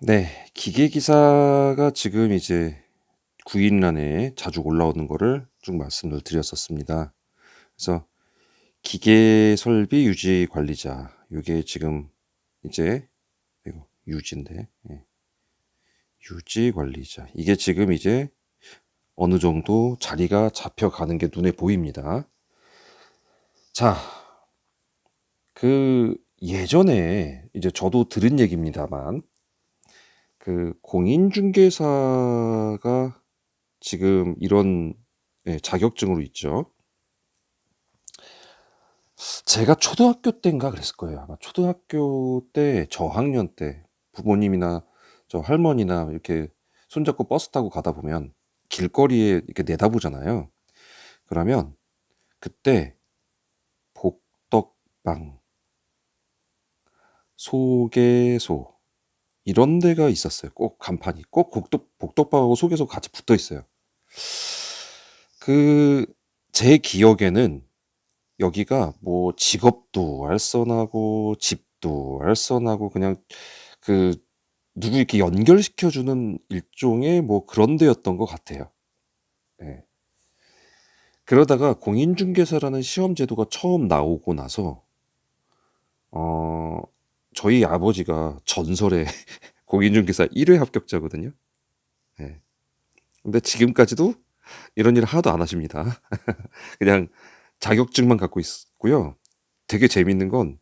네. 기계 기사가 지금 이제 구인 란에 자주 올라오는 거를 쭉 말씀을 드렸었습니다. 그래서 기계 설비 유지 관리자 요게 지금 이제 이거 유지인데 예. 유지 관리자 이게 지금 이제 어느 정도 자리가 잡혀가는 게 눈에 보입니다. 자, 그 예전에 이제 저도 들은 얘기입니다만 그 공인중개사가 지금 이런 예, 자격증으로 있죠. 제가 초등학교 때인가 그랬을 거예요. 아마 초등학교 때 저학년 때 부모님이나 저 할머니나 이렇게 손잡고 버스 타고 가다 보면 길거리에 이렇게 내다보잖아요. 그러면 그때 복덕방, 소개소 이런 데가 있었어요. 꼭 간판이 꼭 복덕 복덕방하고 소개소 같이 붙어 있어요. 그 제 기억에는 여기가 뭐 직업도 알선하고 집도 알선하고 그냥 그 누구 이렇게 연결시켜 주는 일종의 뭐 그런 데였던 것 같아요. 예. 그러다가 공인중개사라는 시험 제도가 처음 나오고 나서 어 저희 아버지가 전설의 공인중개사 1회 합격자거든요. 예. 근데 지금까지도 이런 일을 하나도 안 하십니다. 그냥 자격증만 갖고 있고요. 되게 재밌는 건,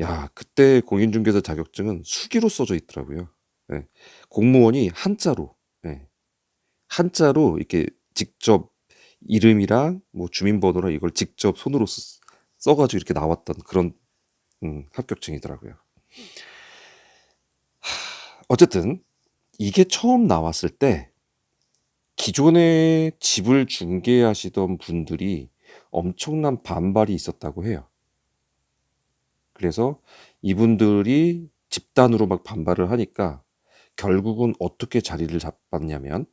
야, 그때 공인중개사 자격증은 수기로 써져 있더라고요. 예. 공무원이 한자로, 예. 한자로 이렇게 직접 이름이랑 뭐 주민번호랑 이걸 직접 손으로 쓰- 써가지고 이렇게 나왔던 그런 음, 합격증이더라고요. 하, 어쨌든 이게 처음 나왔을 때 기존에 집을 중개하시던 분들이 엄청난 반발이 있었다고 해요. 그래서 이분들이 집단으로 막 반발을 하니까 결국은 어떻게 자리를 잡았냐면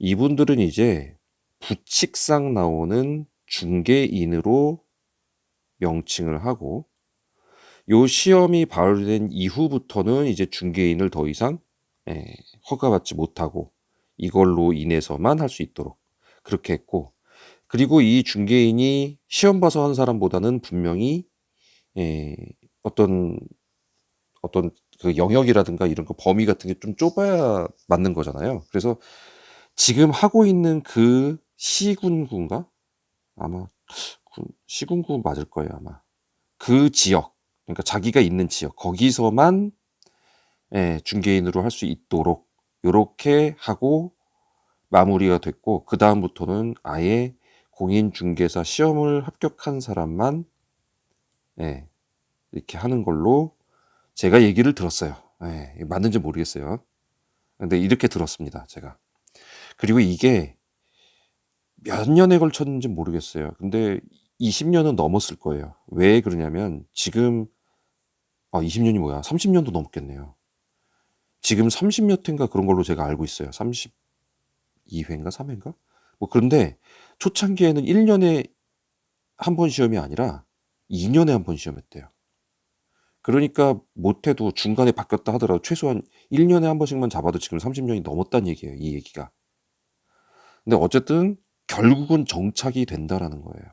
이분들은 이제 부칙상 나오는 중개인으로 명칭을 하고 요 시험이 발효된 이후부터는 이제 중개인을 더 이상 예, 허가받지 못하고 이걸로 인해서만 할 수 있도록 그렇게 했고 그리고 이 중개인이 시험 봐서 한 사람보다는 분명히 예, 어떤 어떤 그 영역이라든가 이런 거 범위 같은 게 좀 좁아야 맞는 거잖아요. 그래서 지금 하고 있는 그 시군구인가? 아마 구- 시군구 맞을 거예요, 아마. 그 지역, 그러니까 자기가 있는 지역, 거기서만 예, 중개인으로 할 수 있도록 요렇게 하고 마무리가 됐고 그 다음부터는 아예 공인중개사 시험을 합격한 사람만 예, 이렇게 하는 걸로 제가 얘기를 들었어요. 예, 맞는지 모르겠어요. 근데 이렇게 들었습니다, 제가. 그리고 이게 몇 년에 걸쳤는지 모르겠어요. 근데 20년은 넘었을 거예요. 왜 그러냐면 지금 아 20년이 뭐야? 30년도 넘겠네요. 지금 30몇 회인가 그런 걸로 제가 알고 있어요. 32회인가 3회인가? 뭐 그런데 초창기에는 1년에 한 번 시험이 아니라 2년에 한 번 시험했대요. 그러니까 못해도 중간에 바뀌었다 하더라도 최소한 1년에 한 번씩만 잡아도 지금 30년이 넘었다는 얘기예요. 이 얘기가. 근데 어쨌든 결국은 정착이 된다라는 거예요.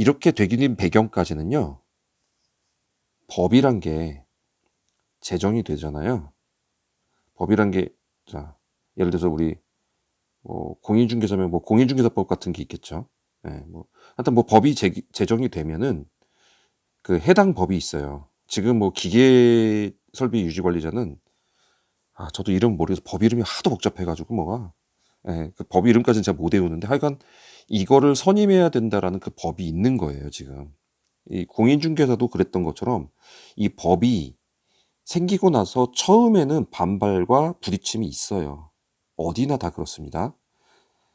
이렇게 되긴 배경까지는요. 법이란 게 제정이 되잖아요. 법이란 게, 자, 예를 들어서 우리, 뭐, 공인중개사면 뭐, 공인중개사법 같은 게 있겠죠. 예, 뭐, 하여튼 뭐, 법이 제, 제정이 되면은, 그 해당 법이 있어요. 지금 뭐, 기계 설비 유지 관리자는, 아, 저도 이름 모르겠어. 법 이름이 하도 복잡해가지고, 뭐가, 예, 그 법 이름까지는 제가 못 외우는데, 하여간, 이거를 선임해야 된다라는 그 법이 있는 거예요, 지금. 이 공인중개사도 그랬던 것처럼, 이 법이 생기고 나서 처음에는 반발과 부딪힘이 있어요. 어디나 다 그렇습니다.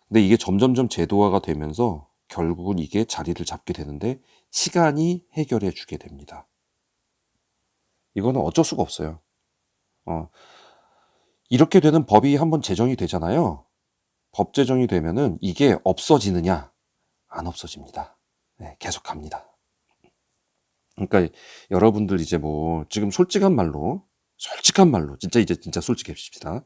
근데 이게 점점점 제도화가 되면서 결국은 이게 자리를 잡게 되는데 시간이 해결해 주게 됩니다. 이거는 어쩔 수가 없어요. 어, 이렇게 되는 법이 한번 제정이 되잖아요. 법 제정이 되면은 이게 없어지느냐? 안 없어집니다. 네, 계속 갑니다. 그러니까 여러분들 이제 뭐 지금 솔직한 말로 솔직한 말로 진짜 이제 진짜 솔직해집시다.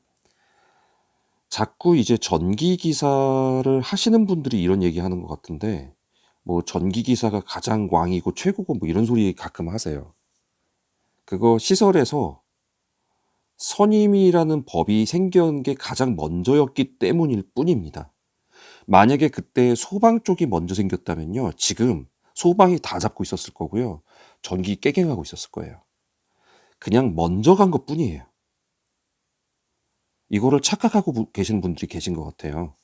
자꾸 이제 전기 기사를 하시는 분들이 이런 얘기 하는 것 같은데 뭐 전기 기사가 가장 왕이고 최고고 뭐 이런 소리 가끔 하세요. 그거 시설에서 선임이라는 법이 생겨난 게 가장 먼저였기 때문일 뿐입니다. 만약에 그때 소방 쪽이 먼저 생겼다면요. 지금 소방이 다 잡고 있었을 거고요. 전기 깨갱하고 있었을 거예요. 그냥 먼저 간 것 뿐이에요. 이거를 착각하고 부- 계시는 분들이 계신 것 같아요.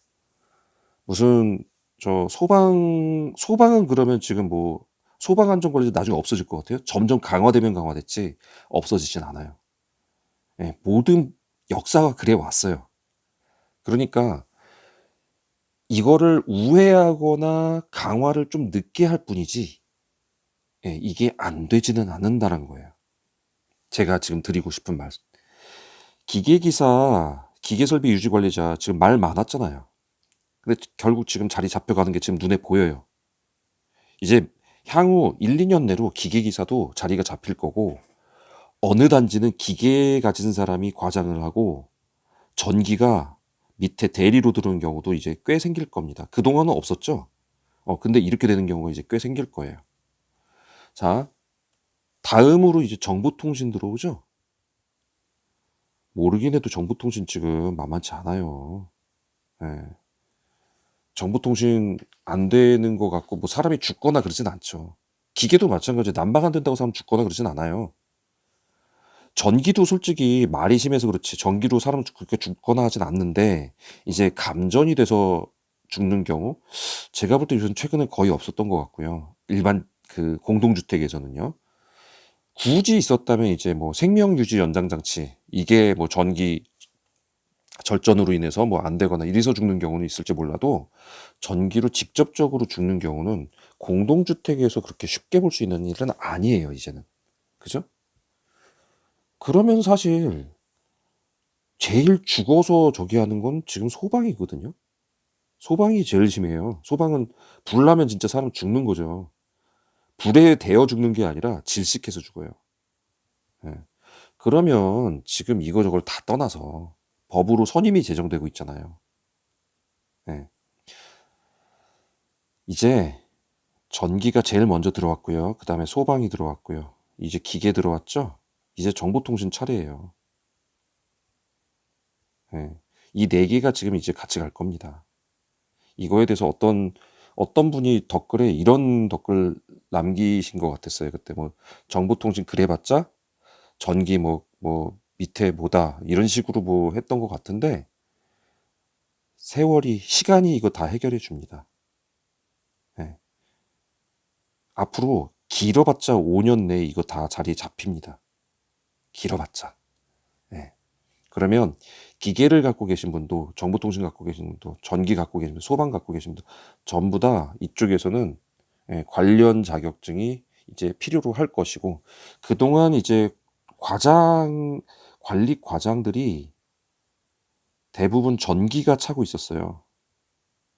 무슨 저 소방 소방은 그러면 지금 뭐 소방 안전 관리 나중에 없어질 것 같아요. 점점 강화되면 강화됐지 없어지진 않아요. 예, 모든 역사가 그래 왔어요. 그러니까 이거를 우회하거나 강화를 좀 늦게 할 뿐이지 예, 이게 안 되지는 않는다는 거예요. 제가 지금 드리고 싶은 말씀. 기계기사, 기계설비 유지관리자 지금 말 많았잖아요. 근데 결국 지금 자리 잡혀가는 게 지금 눈에 보여요. 이제 향후 1, 2년 내로 기계기사도 자리가 잡힐 거고 어느 단지는 기계 가진 사람이 과장을 하고 전기가 밑에 대리로 들어오는 경우도 이제 꽤 생길 겁니다. 그동안은 없었죠. 어, 근데 이렇게 되는 경우가 이제 꽤 생길 거예요. 자, 다음으로 이제 정보통신 들어오죠. 모르긴 해도 정보통신 지금 만만치 않아요. 예. 정보통신 안 되는 것 같고 뭐 사람이 죽거나 그러진 않죠. 기계도 마찬가지예요. 난방 안 된다고 사람 죽거나 그러진 않아요. 전기도 솔직히 말이 심해서 그렇지 전기로 사람 그렇게 죽거나 하진 않는데 이제 감전이 돼서 죽는 경우 제가 볼 때 요즘 최근에 거의 없었던 것 같고요. 일반 그 공동주택에서는요. 굳이 있었다면 이제 뭐 생명 유지 연장 장치 이게 뭐 전기 절전으로 인해서 뭐 안 되거나 이래서 죽는 경우는 있을지 몰라도 전기로 직접적으로 죽는 경우는 공동주택에서 그렇게 쉽게 볼 수 있는 일은 아니에요, 이제는. 그죠? 그러면 사실 제일 죽어서 저기 하는 건 지금 소방이거든요. 소방이 제일 심해요. 소방은 불 나면 진짜 사람 죽는 거죠. 불에 데어 죽는 게 아니라 질식해서 죽어요. 예. 그러면 지금 이거저걸 다 떠나서 법으로 선임이 제정되고 있잖아요. 예. 이제 전기가 제일 먼저 들어왔고요. 그 다음에 소방이 들어왔고요. 이제 기계 들어왔죠? 이제 정보통신 차례예요. 예. 이네 개가 지금 이제 같이 갈 겁니다. 이거에 대해서 어떤 어떤 분이 댓글에 이런 댓글 남기신 것 같았어요. 그때 뭐 정보통신 그래봤자 전기 뭐뭐 밑에 뭐다 이런 식으로 뭐 했던 것 같은데 세월이 시간이 이거 다 해결해 줍니다. 예. 앞으로 길어봤자 5년 내에 이거 다 자리에 잡힙니다. 길어봤자. 예. 그러면 기계를 갖고 계신 분도 정보통신 갖고 계신 분도 전기 갖고 계신 분, 소방 갖고 계신 분도 전부 다 이쪽에서는 예, 관련 자격증이 이제 필요로 할 것이고 그동안 이제 과장 관리 과장들이 대부분 전기가 차고 있었어요.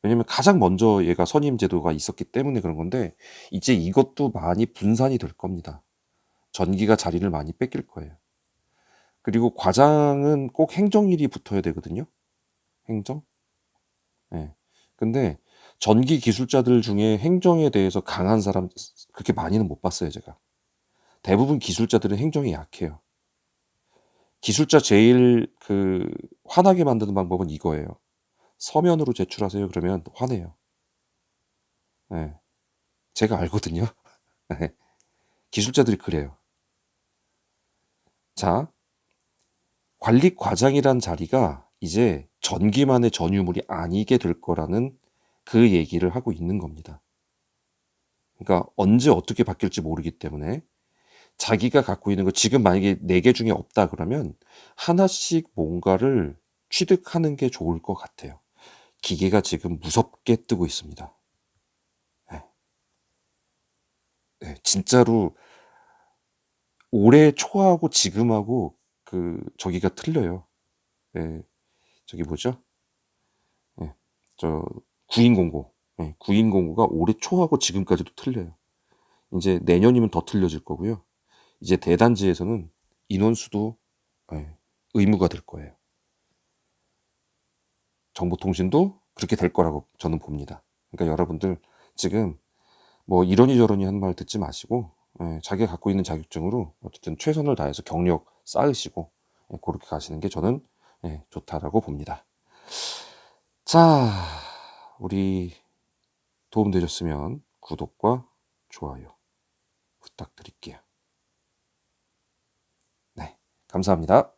왜냐면 가장 먼저 얘가 선임 제도가 있었기 때문에 그런 건데 이제 이것도 많이 분산이 될 겁니다. 전기가 자리를 많이 뺏길 거예요. 그리고 과장은 꼭 행정일이 붙어야 되거든요. 행정. 예. 근데 전기 기술자들 중에 행정에 대해서 강한 사람 그렇게 많이는 못 봤어요, 제가. 대부분 기술자들은 행정이 약해요. 기술자 제일 그 화나게 만드는 방법은 이거예요. 서면으로 제출하세요. 그러면 화내요. 예. 제가 알거든요. 예. 기술자들이 그래요. 자, 관리 과장이란 자리가 이제 전기만의 전유물이 아니게 될 거라는 그 얘기를 하고 있는 겁니다. 그러니까 언제 어떻게 바뀔지 모르기 때문에 자기가 갖고 있는 거 지금 만약에 네 개 중에 없다 그러면 하나씩 뭔가를 취득하는 게 좋을 것 같아요. 기계가 지금 무섭게 뜨고 있습니다. 네. 네, 진짜로 올해 초하고 지금하고 그 저기가 틀려요. 네, 저기 뭐죠? 네, 저 구인공고. 네, 구인공고가 올해 초하고 지금까지도 틀려요. 이제 내년이면 더 틀려질 거고요. 이제 대단지에서는 인원수도 예, 의무가 될 거예요. 정보통신도 그렇게 될 거라고 저는 봅니다. 그러니까 여러분들 지금 뭐 이러니 저러니 한말 듣지 마시고 예, 자기가 갖고 있는 자격증으로 어쨌든 최선을 다해서 경력 쌓으시고 예, 그렇게 가시는 게 저는 예, 좋다라고 봅니다. 자, 우리 도움 되셨으면 구독과 좋아요 부탁드릴게요. 네, 감사합니다.